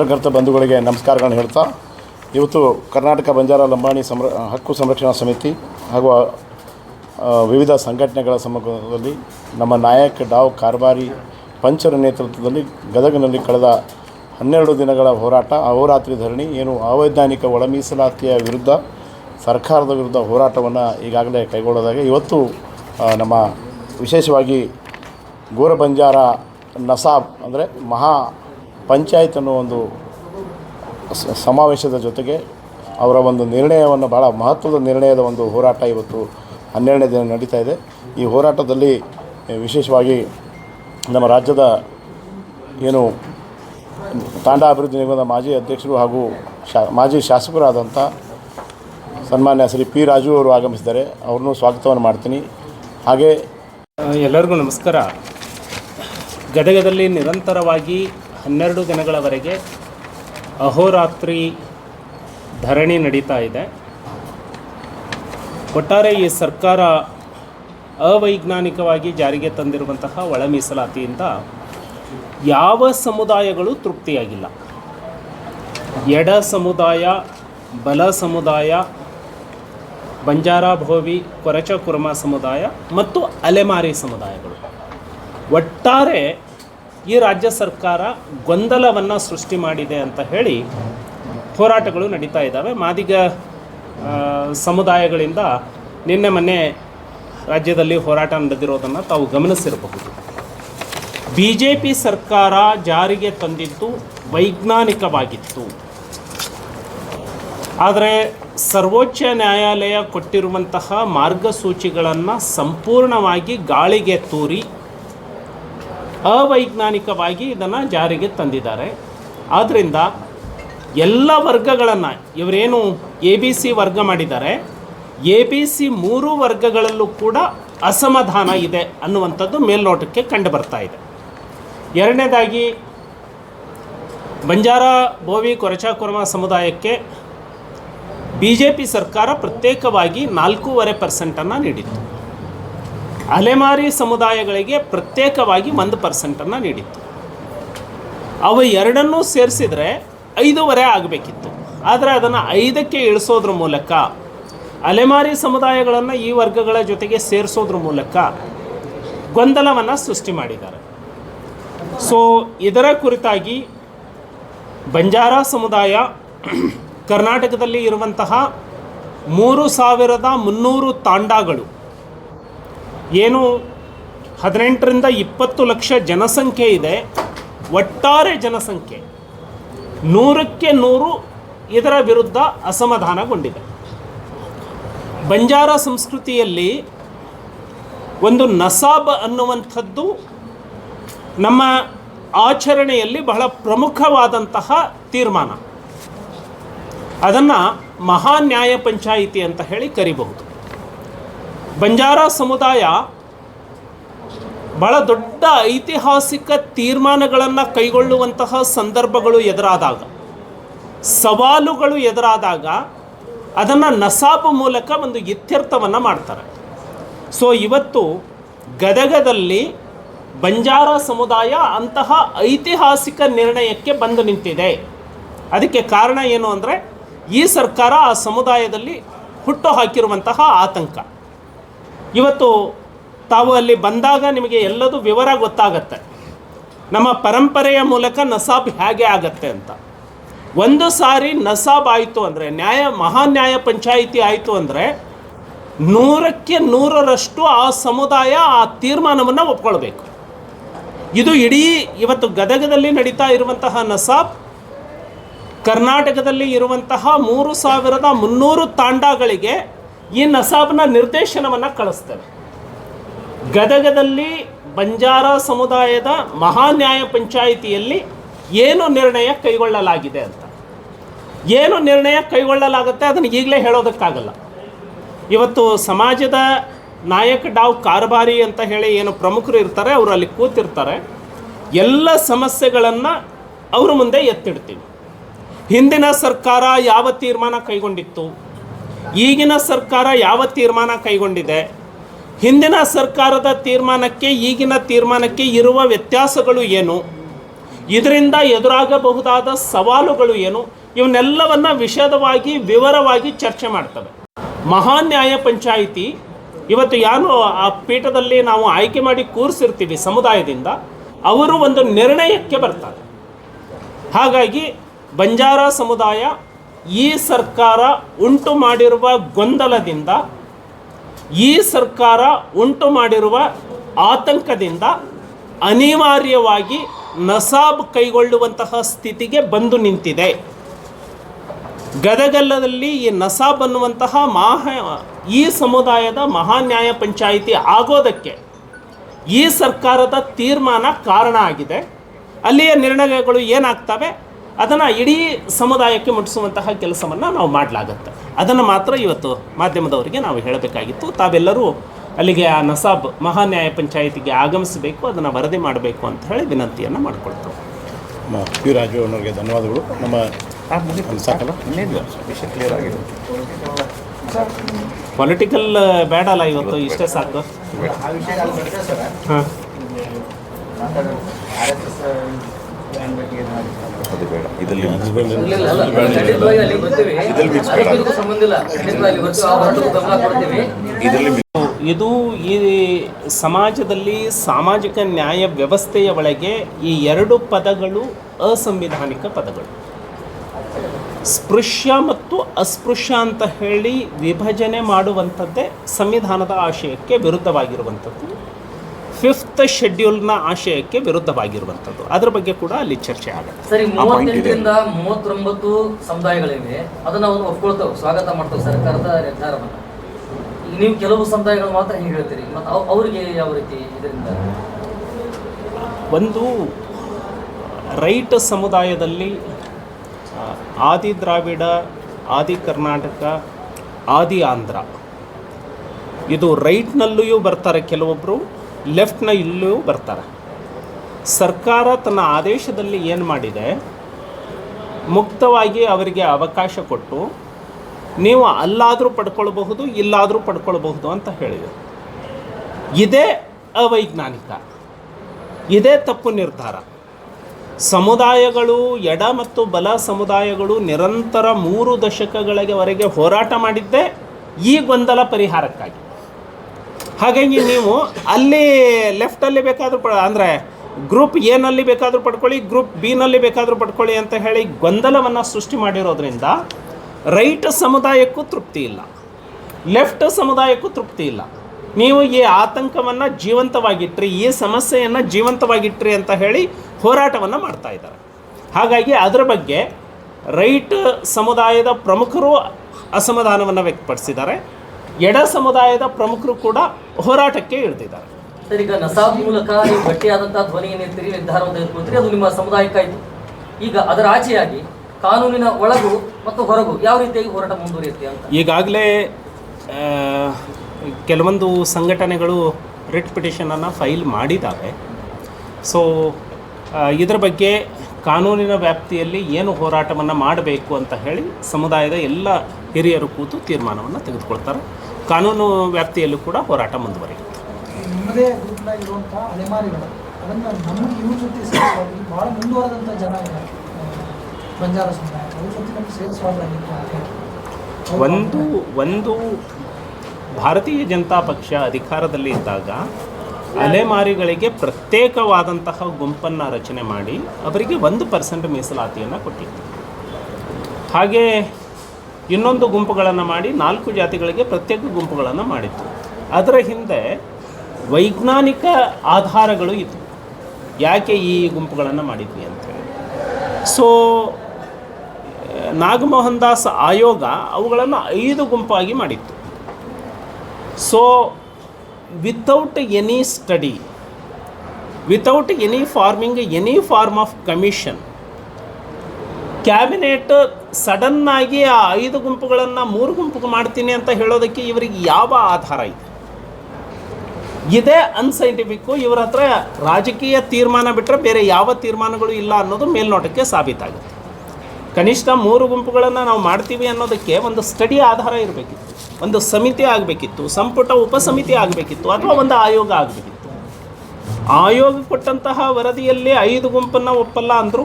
ಪತ್ರಕರ್ತ ಬಂಧುಗಳಿಗೆ ನಮಸ್ಕಾರಗಳನ್ನು ಹೇಳ್ತಾ, ಇವತ್ತು ಕರ್ನಾಟಕ ಬಂಜಾರ ಲಂಬಾಣಿ ಸಂರ ಹಕ್ಕು ಸಂರಕ್ಷಣಾ ಸಮಿತಿ ಹಾಗೂ ವಿವಿಧ ಸಂಘಟನೆಗಳ ಸಮ್ಮುಖದಲ್ಲಿ ನಮ್ಮ ನಾಯಕ ಡಾವ್ ಕಾರ್ಬಾರಿ ಪಂಚರ ನೇತೃತ್ವದಲ್ಲಿ ಗದಗನಲ್ಲಿ ಕಳೆದ ಹನ್ನೆರಡು ದಿನಗಳ ಹೋರಾಟ, ಅಹೋರಾತ್ರಿ ಧರಣಿ, ಏನು ಅವೈಜ್ಞಾನಿಕ ಒಳಮೀಸಲಾತಿಯ ವಿರುದ್ಧ, ಸರ್ಕಾರದ ವಿರುದ್ಧ ಹೋರಾಟವನ್ನು ಈಗಾಗಲೇ ಕೈಗೊಳ್ಳೋದಾಗಿ ಇವತ್ತು ನಮ್ಮ ವಿಶೇಷವಾಗಿ ಗೋರ ಬಂಜಾರ ನಸಾಬ್ ಅಂದರೆ ಮಹಾ ಪಂಚಾಯತ್ ಅನ್ನೋ ಒಂದು ಸಮಾವೇಶದ ಜೊತೆಗೆ ಅವರ ಒಂದು ನಿರ್ಣಯವನ್ನು ಭಾಳ ಮಹತ್ವದ ನಿರ್ಣಯದ ಒಂದು ಹೋರಾಟ ಇವತ್ತು ಹನ್ನೆರಡನೇ ದಿನ ನಡೀತಾ ಇದೆ. ಈ ಹೋರಾಟದಲ್ಲಿ ವಿಶೇಷವಾಗಿ ನಮ್ಮ ರಾಜ್ಯದ ಏನು ತಾಂಡ ಅಭಿವೃದ್ಧಿ ನಿಗಮದ ಮಾಜಿ ಅಧ್ಯಕ್ಷರು ಹಾಗೂ ಶಾ, ಮಾಜಿ ಶಾಸಕರಾದಂಥ ಸನ್ಮಾನ್ಯ ಶ್ರೀ ಪಿ ರಾಜು ಅವರು ಆಗಮಿಸಿದ್ದಾರೆ. ಅವ್ರನ್ನೂ ಸ್ವಾಗತವನ್ನು ಮಾಡ್ತೀನಿ. ಹಾಗೆ ಎಲ್ಲರಿಗೂ ನಮಸ್ಕಾರ. ಗದಗದಲ್ಲಿ ನಿರಂತರವಾಗಿ ಹನ್ನೆರಡು ದಿನಗಳವರೆಗೆ ಅಹೋರಾತ್ರಿ ಧರಣಿ ನಡೀತಾ ಇದೆ. ಒಟ್ಟಾರೆ ಈ ಸರ್ಕಾರ ಅವೈಜ್ಞಾನಿಕವಾಗಿ ಜಾರಿಗೆ ತಂದಿರುವಂತಹ ಒಳ ಮೀಸಲಾತಿಯಿಂದ ಯಾವ ಸಮುದಾಯಗಳು ತೃಪ್ತಿಯಾಗಿಲ್ಲ. ಎಡ ಸಮುದಾಯ, ಬಲ ಸಮುದಾಯ, ಬಂಜಾರ, ಭೋವಿ, ಕೊರಚ ಕುರ್ಮ ಸಮುದಾಯ ಮತ್ತು ಅಲೆಮಾರಿ ಸಮುದಾಯಗಳು. ಒಟ್ಟಾರೆ ಈ ರಾಜ್ಯ ಸರ್ಕಾರ ಗೊಂದಲವನ್ನು ಸೃಷ್ಟಿ ಮಾಡಿದೆ ಅಂತ ಹೇಳಿ ಹೋರಾಟಗಳು ನಡೀತಾ ಇದ್ದಾವೆ. ಮಾದಿಗ ಸಮುದಾಯಗಳಿಂದ ನಿನ್ನೆ ಮೊನ್ನೆ ರಾಜ್ಯದಲ್ಲಿ ಹೋರಾಟ ನಡೆದಿರೋದನ್ನು ತಾವು ಗಮನಿಸಿರಬಹುದು. ಬಿ ಜೆ ಪಿ ಸರ್ಕಾರ ಜಾರಿಗೆ ತಂದಿದ್ದು ವೈಜ್ಞಾನಿಕವಾಗಿತ್ತು. ಆದರೆ ಸರ್ವೋಚ್ಚ ನ್ಯಾಯಾಲಯ ಕೊಟ್ಟಿರುವಂತಹ ಮಾರ್ಗಸೂಚಿಗಳನ್ನು ಸಂಪೂರ್ಣವಾಗಿ ಗಾಳಿಗೆ ತೂರಿ ಅವೈಜ್ಞಾನಿಕವಾಗಿ ಇದನ್ನು ಜಾರಿಗೆ ತಂದಿದ್ದಾರೆ. ಆದ್ದರಿಂದ ಎಲ್ಲ ವರ್ಗಗಳನ್ನು ಇವರೇನು ಎ ಬಿ ಸಿ ವರ್ಗ ಮಾಡಿದ್ದಾರೆ. ಎ ಬಿ ಸಿ ಮೂರು ವರ್ಗಗಳಲ್ಲೂ ಕೂಡ ಅಸಮಾಧಾನ ಇದೆ ಅನ್ನುವಂಥದ್ದು ಮೇಲ್ನೋಟಕ್ಕೆ ಕಂಡು ಬರ್ತಾ ಇದೆ. ಎರಡನೇದಾಗಿ ಬಂಜಾರ ಬೋವಿ ಕೊರಚಾ ಕುರ್ಮ ಸಮುದಾಯಕ್ಕೆ ಬಿ ಜೆ ಪಿ ಸರ್ಕಾರ ಪ್ರತ್ಯೇಕವಾಗಿ ನಾಲ್ಕೂವರೆ ಪರ್ಸೆಂಟನ್ನು ನೀಡಿತ್ತು. ಅಲೆಮಾರಿ ಸಮುದಾಯಗಳಿಗೆ ಪ್ರತ್ಯೇಕವಾಗಿ ಒಂದು ಪರ್ಸೆಂಟನ್ನು ನೀಡಿತ್ತು. ಅವು ಎರಡನ್ನೂ ಸೇರಿಸಿದರೆ ಐದೂವರೆ ಆಗಬೇಕಿತ್ತು. ಆದರೆ ಅದನ್ನು ಐದಕ್ಕೆ ಇಳಿಸೋದ್ರ ಮೂಲಕ, ಅಲೆಮಾರಿ ಸಮುದಾಯಗಳನ್ನು ಈ ವರ್ಗಗಳ ಜೊತೆಗೆ ಸೇರಿಸೋದ್ರ ಮೂಲಕ ಗೊಂದಲವನ್ನು ಸೃಷ್ಟಿ ಮಾಡಿದ್ದಾರೆ. ಸೊ ಇದರ ಕುರಿತಾಗಿ ಬಂಜಾರ ಸಮುದಾಯ ಕರ್ನಾಟಕದಲ್ಲಿ ಇರುವಂತಹ ಮೂರು ಸಾವಿರದ ಮುನ್ನೂರು ತಾಂಡಾಗಳು ಏನು ಹದಿನೆಂಟರಿಂದ ಇಪ್ಪತ್ತು ಲಕ್ಷ ಜನಸಂಖ್ಯೆ ಇದೆ, ಒಟ್ಟಾರೆ ಜನಸಂಖ್ಯೆ ನೂರಕ್ಕೆ ನೂರು ಇದರ ವಿರುದ್ಧ ಅಸಮಾಧಾನಗೊಂಡಿದೆ. ಬಂಜಾರ ಸಂಸ್ಕೃತಿಯಲ್ಲಿ ಒಂದು ನಸಾಬ್ ಅನ್ನುವಂಥದ್ದು ನಮ್ಮ ಆಚರಣೆಯಲ್ಲಿ ಬಹಳ ಪ್ರಮುಖವಾದಂತಹ ತೀರ್ಮಾನ. ಅದನ್ನು ಮಹಾನ್ಯಾಯ ಪಂಚಾಯಿತಿ ಅಂತ ಹೇಳಿ ಕರಿಬಹುದು. ಬಂಜಾರ ಸಮುದಾಯ ಬಹಳ ದೊಡ್ಡ ಐತಿಹಾಸಿಕ ತೀರ್ಮಾನಗಳನ್ನು ಕೈಗೊಳ್ಳುವಂತಹ ಸಂದರ್ಭಗಳು ಎದುರಾದಾಗ, ಸವಾಲುಗಳು ಎದುರಾದಾಗ ಅದನ್ನು ನಸಾಬ್ ಮೂಲಕ ಒಂದು ಇತ್ಯರ್ಥವನ್ನು ಮಾಡ್ತಾರೆ. ಸೊ ಇವತ್ತು ಗದಗದಲ್ಲಿ ಬಂಜಾರ ಸಮುದಾಯ ಅಂತಹ ಐತಿಹಾಸಿಕ ನಿರ್ಣಯಕ್ಕೆ ಬಂದು ನಿಂತಿದೆ. ಅದಕ್ಕೆ ಕಾರಣ ಏನು ಅಂದರೆ, ಈ ಸರ್ಕಾರ ಆ ಸಮುದಾಯದಲ್ಲಿ ಹುಟ್ಟು ಹಾಕಿರುವಂತಹ ಆತಂಕ. ಇವತ್ತು ತಾವು ಅಲ್ಲಿ ಬಂದಾಗ ನಿಮಗೆ ಎಲ್ಲದೂ ವಿವರ ಗೊತ್ತಾಗತ್ತೆ. ನಮ್ಮ ಪರಂಪರೆಯ ಮೂಲಕ ನಸಾಬ್ ಹೇಗೆ ಆಗತ್ತೆ ಅಂತ. ಒಂದು ಸಾರಿ ನಸಾಬ್ ಆಯಿತು ಅಂದರೆ, ನ್ಯಾಯ ಮಹಾನ್ಯಾಯ ಪಂಚಾಯಿತಿ ಆಯಿತು ಅಂದರೆ, ನೂರಕ್ಕೆ ನೂರರಷ್ಟು ಆ ಸಮುದಾಯ ಆ ತೀರ್ಮಾನವನ್ನು ಒಪ್ಕೊಳ್ಬೇಕು. ಇದು ಇಡೀ ಇವತ್ತು ಗದಗದಲ್ಲಿ ನಡೀತಾ ಇರುವಂತಹ ನಸಾಬ್, ಕರ್ನಾಟಕದಲ್ಲಿ ಇರುವಂತಹ ಮೂರು ಸಾವಿರದ ಮುನ್ನೂರು ತಾಂಡಗಳಿಗೆ ಈ ನಸಾಬ್ನ ನಿರ್ದೇಶನವನ್ನು ಕಳಿಸ್ತೇವೆ. ಗದಗದಲ್ಲಿ ಬಂಜಾರ ಸಮುದಾಯದ ಮಹಾನ್ಯಾಯ ಪಂಚಾಯಿತಿಯಲ್ಲಿ ಏನು ನಿರ್ಣಯ ಕೈಗೊಳ್ಳಲಾಗಿದೆ ಅಂತ. ಏನು ನಿರ್ಣಯ ಕೈಗೊಳ್ಳಲಾಗುತ್ತೆ ಅದನ್ನು ಈಗಲೇ ಹೇಳೋದಕ್ಕಾಗಲ್ಲ. ಇವತ್ತು ಸಮಾಜದ ನಾಯಕ ಡಾವ್ ಕಾರ್ಬಾರಿ ಅಂತ ಹೇಳಿ ಏನು ಪ್ರಮುಖರು ಇರ್ತಾರೆ, ಅವರು ಅಲ್ಲಿ ಕೂತಿರ್ತಾರೆ. ಎಲ್ಲ ಸಮಸ್ಯೆಗಳನ್ನು ಅವ್ರ ಮುಂದೆ ಎತ್ತಿಡ್ತೀವಿ. ಹಿಂದಿನ ಸರ್ಕಾರ ಯಾವ ತೀರ್ಮಾನ ಕೈಗೊಂಡಿತ್ತು? ಈಗಿನ ಸರ್ಕಾರ ಯಾವ ತೀರ್ಮಾನ ಕೈಗೊಂಡಿದೆ? ಹಿಂದಿನ ಸರ್ಕಾರದ ತೀರ್ಮಾನಕ್ಕೆ ಈಗಿನ ತೀರ್ಮಾನಕ್ಕೆ ಇರುವ ವ್ಯತ್ಯಾಸಗಳು ಏನು? ಇದರಿಂದ ಎದುರಾಗಬಹುದಾದ ಸವಾಲುಗಳು ಏನು? ಇವನ್ನೆಲ್ಲವನ್ನ ವಿಷದವಾಗಿ, ವಿವರವಾಗಿ ಚರ್ಚೆ ಮಾಡ್ತವೆ. ಮಹಾನ್ ನ್ಯಾಯ ಪಂಚಾಯಿತಿ, ಇವತ್ತು ಯಾರು ಆ ಪೀಠದಲ್ಲಿ ನಾವು ಆಯ್ಕೆ ಮಾಡಿ ಕೂರಿಸಿರ್ತೀವಿ ಸಮುದಾಯದಿಂದ, ಅವರು ಒಂದು ನಿರ್ಣಯಕ್ಕೆ ಬರ್ತಾರೆ. ಹಾಗಾಗಿ ಬಂಜಾರ ಸಮುದಾಯ ಈ ಸರ್ಕಾರ ಉಂಟು ಮಾಡಿರುವ ಗೊಂದಲದಿಂದ, ಈ ಸರ್ಕಾರ ಉಂಟು ಮಾಡಿರುವ ಆತಂಕದಿಂದ ಅನಿವಾರ್ಯವಾಗಿ ನಸಾಬ್ ಕೈಗೊಳ್ಳುವಂತಹ ಸ್ಥಿತಿಗೆ ಬಂದು ನಿಂತಿದೆ. ಗದಗಲ್ಲದಲ್ಲಿ ಈ ನಸಾಬ್ ಅನ್ನುವಂತಹ ಮಹಾ, ಈ ಸಮುದಾಯದ ಮಹಾನ್ಯಾಯ ಪಂಚಾಯಿತಿ ಆಗೋದಕ್ಕೆ ಈ ಸರ್ಕಾರದ ತೀರ್ಮಾನ ಕಾರಣ ಆಗಿದೆ. ಅಲ್ಲಿಯ ನಿರ್ಣಯಗಳು ಏನಾಗ್ತವೆ? ಅದನ್ನು ಇಡೀ ಸಮುದಾಯಕ್ಕೆ ಮುಟ್ಟಿಸುವಂತಹ ಕೆಲಸವನ್ನು ನಾವು ಮಾಡಲಾಗತ್ತೆ. ಅದನ್ನು ಮಾತ್ರ ಇವತ್ತು ಮಾಧ್ಯಮದವರಿಗೆ ನಾವು ಹೇಳಬೇಕಾಗಿತ್ತು. ತಾವೆಲ್ಲರೂ ಅಲ್ಲಿಗೆ ಆ ನಸಾಬ್ ಮಹಾ ನ್ಯಾಯ ಪಂಚಾಯಿತಿಗೆ ಆಗಮಿಸಬೇಕು ಅದನ್ನು ವರದಿ ಮಾಡಬೇಕು ಅಂತ ಹೇಳಿ ವಿನಂತಿಯನ್ನು ಮಾಡಿಕೊಳ್ತೇವೆ. ನಮ್ಮ ಪಿ ರಾಜು ಅನ್ನೋರಿಗೆ ಧನ್ಯವಾದಗಳು. ನಮ್ಮ ಪೊಲಿಟಿಕಲ್ ಬೇಡಲ್ಲ ಇವತ್ತು ಇಷ್ಟೇ ಸಾಕು. ಹಾಂ. ಅದು ಬೇಡ. ಇದರಲ್ಲಿ ಇದರಲ್ಲಿ ಇದು ಈ ಸಮಾಜದಲ್ಲಿ ಸಾಮಾಜಿಕ ನ್ಯಾಯ ವ್ಯವಸ್ಥೆಯ ಒಳಗೆ ಈ ಎರಡು ಪದಗಳು ಅಸಂವಿಧಾನಿಕ ಪದಗಳು. ಸ್ಪೃಶ್ಯ ಮತ್ತು ಅಸ್ಪೃಶ್ಯ ಅಂತ ಹೇಳಿ ವಿಭಜನೆ ಮಾಡುವಂಥದ್ದೇ ಸಂವಿಧಾನದ ಆಶಯಕ್ಕೆ ವಿರುದ್ಧವಾಗಿರುವಂಥದ್ದು. ಫಿಫ್ತ್ ಶೆಡ್ಯೂಲ್ನ ಆಶಯಕ್ಕೆ ವಿರುದ್ಧವಾಗಿರುವಂಥದ್ದು. ಅದ್ರ ಬಗ್ಗೆ ಕೂಡ ಅಲ್ಲಿ ಚರ್ಚೆ ಆಗುತ್ತೆ. ಸರಿ ಮೂವತ್ತೆಂಟರಿಂದ ಮೂವತ್ತೊಂಬತ್ತು ಸಮುದಾಯಗಳಿವೆ. ಅದನ್ನ ಅವರು ಒಪ್ಕೊಳ್ತಾವೆ. ಸ್ವಾಗತ ಮಾಡ್ತಾವೆ ಸರ್ಕಾರದ ನಿರ್ಧಾರವನ್ನು. ನೀವು ಕೆಲವು ಸಮುದಾಯಗಳು ಮಾತ್ರ ಹೀಗೆ ಹೇಳ್ತೀರಿ. ಮತ್ತು ಅವ್- ಅವರಿಗೆ ಯಾವ ರೀತಿ ಇದರಿಂದ? ಒಂದು ರೈಟ್ ಸಮುದಾಯದಲ್ಲಿ ಆದಿ ದ್ರಾವಿಡ ಆದಿ ಕರ್ನಾಟಕ ಆದಿ ಆಂಧ್ರ. ಇದು ರೈಟ್ನಲ್ಲಿಯೂ ಬರ್ತಾರೆ ಕೆಲವೊಬ್ಬರು ಲೆಫ್ಟ್ನ ಇಲ್ಲೂ ಬರ್ತಾರೆ. ಸರ್ಕಾರ ತನ್ನ ಆದೇಶದಲ್ಲಿ ಏನು ಮಾಡಿದೆ? ಮುಕ್ತವಾಗಿ ಅವರಿಗೆ ಅವಕಾಶ ಕೊಟ್ಟು ನೀವು ಅಲ್ಲಾದರೂ ಪಡ್ಕೊಳ್ಬಹುದು, ಇಲ್ಲಾದರೂ ಪಡ್ಕೊಳ್ಬಹುದು ಅಂತ ಹೇಳಿದೆ. ಇದೇ ಅವೈಜ್ಞಾನಿಕ. ಇದೇ ತಪ್ಪು ನಿರ್ಧಾರ. ಸಮುದಾಯಗಳು, ಎಡ ಮತ್ತು ಬಲ ಸಮುದಾಯಗಳು ನಿರಂತರ ಮೂರು ದಶಕಗಳಿಗೆವರೆಗೆ ಹೋರಾಟ ಮಾಡಿದ್ದೇ ಈ ಗೊಂದಲ ಪರಿಹಾರಕ್ಕಾಗಿ. ಹಾಗಾಗಿ ನೀವು ಅಲ್ಲಿ ಲೆಫ್ಟಲ್ಲಿ ಬೇಕಾದರೂ ಪ ಅಂದರೆ ಗ್ರೂಪ್ ಎನಲ್ಲಿ ಬೇಕಾದರೂ ಪಡ್ಕೊಳ್ಳಿ ಗ್ರೂಪ್ ಬಿನಲ್ಲಿ ಬೇಕಾದರೂ ಪಡ್ಕೊಳ್ಳಿ ಅಂತ ಹೇಳಿ ಗೊಂದಲವನ್ನು ಸೃಷ್ಟಿ ಮಾಡಿರೋದ್ರಿಂದ ರೈಟ್ ಸಮುದಾಯಕ್ಕೂ ತೃಪ್ತಿ ಇಲ್ಲ. ಲೆಫ್ಟ್ ಸಮುದಾಯಕ್ಕೂ ತೃಪ್ತಿ ಇಲ್ಲ. ನೀವು ಈ ಆತಂಕವನ್ನು ಜೀವಂತವಾಗಿಟ್ರಿ, ಈ ಸಮಸ್ಯೆಯನ್ನು ಜೀವಂತವಾಗಿಟ್ರಿ ಅಂತ ಹೇಳಿ ಹೋರಾಟವನ್ನು ಮಾಡ್ತಾ ಇದ್ದಾರೆ. ಹಾಗಾಗಿ ಅದರ ಬಗ್ಗೆ ರೈಟ್ ಸಮುದಾಯದ ಪ್ರಮುಖರು ಅಸಮಾಧಾನವನ್ನು ವ್ಯಕ್ತಪಡಿಸಿದ್ದಾರೆ. ಎಡ ಸಮುದಾಯದ ಪ್ರಮುಖರು ಕೂಡ ಹೋರಾಟಕ್ಕೆ ಇಳಿದಿದ್ದಾರೆ. ಸರ್ ಈಗ ನಸಾಬ್ ಮೂಲಕ ನೀವು ಗಟ್ಟಿಯಾದಂತಹ ಧ್ವನಿ ಏನಿರ್ತೀರಿ ನಿರ್ಧಾರವನ್ನು ತೆಗೆದುಕೊಳ್ತೀರಿ ಅದು ನಿಮ್ಮ ಸಮುದಾಯಕ್ಕಾಯಿತು ಈಗ ಅದರ ಆಚೆಯಾಗಿ ಕಾನೂನಿನ ಒಳಗು ಮತ್ತು ಹೊರಗು ಯಾವ ರೀತಿಯಾಗಿ ಹೋರಾಟ ಮುಂದುವರಿಯುತ್ತೆ ಅಂತ? ಈಗಾಗಲೇ ಕೆಲವೊಂದು ಸಂಘಟನೆಗಳು ರಿಟ್ ಪಿಟಿಷನನ್ನು ಫೈಲ್ ಮಾಡಿದ್ದಾವೆ ಸೊ ಇದರ ಬಗ್ಗೆ ಕಾನೂನಿನ ವ್ಯಾಪ್ತಿಯಲ್ಲಿ ಏನು ಹೋರಾಟವನ್ನು ಮಾಡಬೇಕು ಅಂತ ಹೇಳಿ ಸಮುದಾಯದ ಎಲ್ಲ ಹಿರಿಯರು ಕೂತು ತೀರ್ಮಾನವನ್ನು ತೆಗೆದುಕೊಳ್ತಾರೆ. ಕಾನೂನು ವ್ಯಾಪ್ತಿಯಲ್ಲೂ ಕೂಡ ಹೋರಾಟ ಮುಂದುವರಿಯುತ್ತೆ. ಒಂದು ಒಂದು ಭಾರತೀಯ ಜನತಾ ಪಕ್ಷ ಅಧಿಕಾರದಲ್ಲಿ ಇದ್ದಾಗ ಅಲೆಮಾರಿಗಳಿಗೆ ಪ್ರತ್ಯೇಕವಾದಂತಹ ಗುಂಪನ್ನು ರಚನೆ ಮಾಡಿ ಅವರಿಗೆ ಒಂದು ಪರ್ಸೆಂಟ್ ಮೀಸಲಾತಿಯನ್ನು ಕೊಟ್ಟಿತ್ತು ಹಾಗೆ ಇನ್ನೊಂದು ಗುಂಪುಗಳನ್ನು ಮಾಡಿ ನಾಲ್ಕು ಜಾತಿಗಳಿಗೆ ಪ್ರತ್ಯೇಕ ಗುಂಪುಗಳನ್ನು ಮಾಡಿತ್ತು. ಅದರ ಹಿಂದೆ ವೈಜ್ಞಾನಿಕ ಆಧಾರಗಳು ಇತ್ತು. ಯಾಕೆ ಈ ಗುಂಪುಗಳನ್ನು ಮಾಡಿದ್ವಿ ಅಂತೇಳಿ ಸೊ ನಾಗಮೋಹನ್ ದಾಸ್ ಆಯೋಗ ಅವುಗಳನ್ನು ಐದು ಗುಂಪಾಗಿ ಮಾಡಿತ್ತು. So without any study without any forming any form of commission cabinet ಸಡನ್ನಾಗಿ ಆ ಐದು ಗುಂಪುಗಳನ್ನು ಮೂರು ಗುಂಪುಗೆ ಮಾಡ್ತೀನಿ ಅಂತ ಹೇಳೋದಕ್ಕೆ ಇವರಿಗೆ ಯಾವ ಆಧಾರ ಇದೆ? ಇದೇ ಅನ್ಸೈಂಟಿಫಿಕ್ಕು, ಇವರ ಹತ್ರ ರಾಜಕೀಯ ತೀರ್ಮಾನ ಬಿಟ್ಟರೆ ಬೇರೆ ಯಾವ ತೀರ್ಮಾನಗಳು ಇಲ್ಲ ಅನ್ನೋದು ಮೇಲ್ನೋಟಕ್ಕೆ ಸಾಬೀತಾಗುತ್ತೆ. ಕನಿಷ್ಠ ಮೂರು ಗುಂಪುಗಳನ್ನು ನಾವು ಮಾಡ್ತೀವಿ ಅನ್ನೋದಕ್ಕೆ ಒಂದು ಸ್ಟಡಿ ಆಧಾರ ಇರಬೇಕಿತ್ತು, ಒಂದು ಸಮಿತಿ ಆಗಬೇಕಿತ್ತು, ಸಂಪುಟ ಉಪಸಮಿತಿ ಆಗಬೇಕಿತ್ತು ಅಥವಾ ಒಂದು ಆಯೋಗ ಆಗಬೇಕಿತ್ತು. ಆಯೋಗ ಕೊಟ್ಟಂತಹ ವರದಿಯಲ್ಲಿ ಐದು ಗುಂಪನ್ನು ಒಪ್ಪಲ್ಲ ಅಂದರು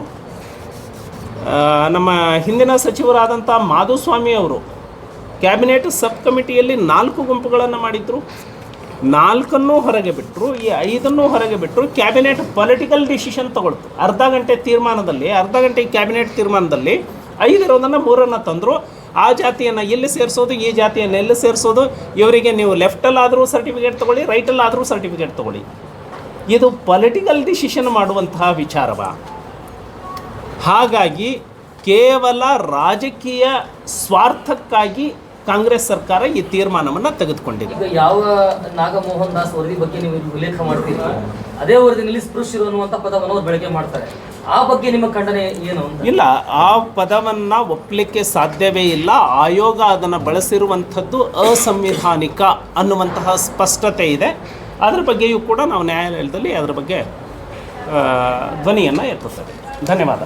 ನಮ್ಮ ಹಿಂದಿನ ಸಚಿವರಾದಂಥ ಮಾಧುಸ್ವಾಮಿ ಅವರು ಕ್ಯಾಬಿನೆಟ್ ಸಬ್ ಕಮಿಟಿಯಲ್ಲಿ ನಾಲ್ಕು ಗುಂಪುಗಳನ್ನು ಮಾಡಿದ್ರು. ನಾಲ್ಕನ್ನು ಹೊರಗೆ ಬಿಟ್ಟರು ಈ ಐದನ್ನು ಹೊರಗೆ ಬಿಟ್ಟರು ಕ್ಯಾಬಿನೆಟ್ ಪೊಲಿಟಿಕಲ್ ಡಿಸಿಷನ್ ತಗೊಳ್ತು. ಅರ್ಧ ಗಂಟೆ ತೀರ್ಮಾನದಲ್ಲಿ, ಅರ್ಧ ಗಂಟೆ ಕ್ಯಾಬಿನೆಟ್ ತೀರ್ಮಾನದಲ್ಲಿ ಐದಿರೋದನ್ನು ಮೂರನ್ನು ತಂದರು. ಆ ಜಾತಿಯನ್ನು ಎಲ್ಲಿ ಸೇರಿಸೋದು, ಈ ಜಾತಿಯನ್ನು ಎಲ್ಲಿ ಸೇರಿಸೋದು? ಇವರಿಗೆ ನೀವು ಲೆಫ್ಟಲ್ಲಾದರೂ ಸರ್ಟಿಫಿಕೇಟ್ ತೊಗೊಳ್ಳಿ, ರೈಟಲ್ಲಾದರೂ ಸರ್ಟಿಫಿಕೇಟ್ ತೊಗೊಳ್ಳಿ. ಇದು ಪೊಲಿಟಿಕಲ್ ಡಿಸಿಷನ್ ಮಾಡುವಂತಹ ವಿಚಾರವ? ಹಾಗಾಗಿ ಕೇವಲ ರಾಜಕೀಯ ಸ್ವಾರ್ಥಕ್ಕಾಗಿ ಕಾಂಗ್ರೆಸ್ ಸರ್ಕಾರ ಈ ತೀರ್ಮಾನವನ್ನು ತೆಗೆದುಕೊಂಡಿದೆ. ಯಾವ ನಾಗಮೋಹನ್ ದಾಸ್ ವರದಿ ಬಗ್ಗೆ ನೀವು ಉಲ್ಲೇಖ ಮಾಡ್ತೀರಿ? ಅದೇ ವರದಿನಲ್ಲಿ ಸ್ಪೃಶ್ಯರು ಅನ್ನುವಂಥ ಪದವನ್ನು ಅವರು ಬಳಕೆ ಮಾಡ್ತಾರೆ. ಆ ಬಗ್ಗೆ ನಿಮ್ಮ ಖಂಡನೆ ಏನು ಇಲ್ಲ ಆ ಪದವನ್ನು ಒಪ್ಪಲಿಕ್ಕೆ ಸಾಧ್ಯವೇ ಇಲ್ಲ. ಆಯೋಗ ಅದನ್ನು ಬಳಸಿರುವಂಥದ್ದು ಅಸಂವಿಧಾನಿಕ ಅನ್ನುವಂತಹ ಸ್ಪಷ್ಟತೆ ಇದೆ. ಅದರ ಬಗ್ಗೆಯೂ ಕೂಡ ನಾವು ನ್ಯಾಯಾಲಯದಲ್ಲಿ ಅದರ ಬಗ್ಗೆ ಧ್ವನಿಯನ್ನು ಎತ್ತುತ್ತೇವೆ. ಧನ್ಯವಾದ